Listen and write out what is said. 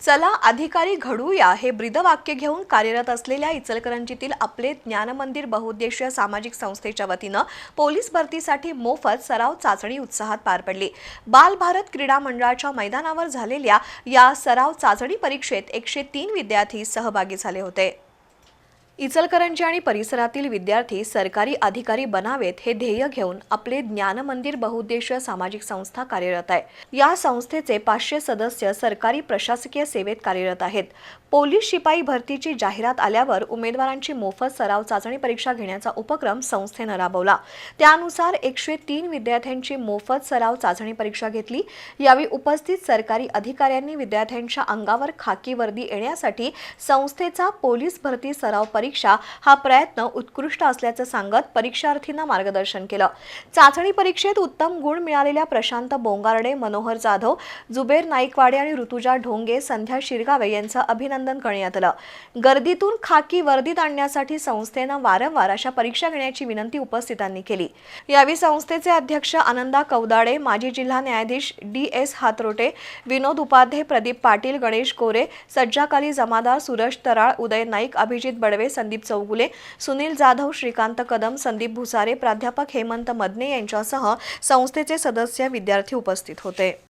चला अधिकारी घडूया हे ब्रीदवाक्य घेऊन कार्यरत असलेल्या इचलकरंजीतील आपले ज्ञानमंदिर बहुउद्देशीय सामाजिक संस्थेच्या वतीनं पोलीस भरतीसाठी मोफत सराव चाचणी उत्साहात पार पडली. बाल भारत क्रीडा मंडळाच्या मैदानावर झालेल्या या सराव चाचणी परीक्षेत एकशे तीन विद्यार्थी सहभागी झाले होते. इचलकरंजी आणि परिसरातील विद्यार्थी सरकारी अधिकारी बनावेत हे ध्येय घेऊन आपले ज्ञानमंदिर बहुउद्देशीय सामाजिक संस्था कार्यरत आहे. या संस्थेचे पाचशे सदस्य सरकारी प्रशासकीय सेवेत कार्यरत आहेत. पोलीस शिपाई भरतीची जाहिरात आल्यावर उमेदवारांची मोफत सराव चाचणी परीक्षा घेण्याचा उपक्रम संस्थेनं राबवला. त्यानुसार एकशे तीन विद्यार्थ्यांची मोफत सराव चाचणी परीक्षा घेतली. यावेळी उपस्थित सरकारी अधिकाऱ्यांनी विद्यार्थ्यांच्या अंगावर खाकी वर्दी येण्यासाठी संस्थेचा पोलीस भरती सराव परीक्षा हा प्रयत्न उत्कृष्ट असल्याचं सांगत परीक्षार्थींना मार्गदर्शन केलं. चाचणी परीक्षेत उत्तम गुण मिळालेल्या प्रशांत बोंगारडे मनोहर जाधव जुबेर नाईकवाडे आणि ऋतुजा ढोंगे संध्या शिरगावे यांचं अभिनंदन करण्यात आलं. गर्दीतून खाकी वर्दीत आणण्यासाठी संस्थेनं वारंवार अशा परीक्षा घेण्याची विनंती उपस्थितांनी केली. यावेळी संस्थेचे अध्यक्ष आनंदा कवदाडे माजी जिल्हा न्यायाधीश डी एस हातरोटे विनोद उपाध्ये प्रदीप पाटील गणेश कोरे सज्जाकाली जमादार सुरज तराळ उदय नाईक अभिजित बडवे संदीप चौगुले सुनील जाधव श्रीकांत कदम संदीप भुसारे प्राध्यापक हेमंत मदने यांच्यासह संस्थेचे सदस्य विद्यार्थी उपस्थित होते.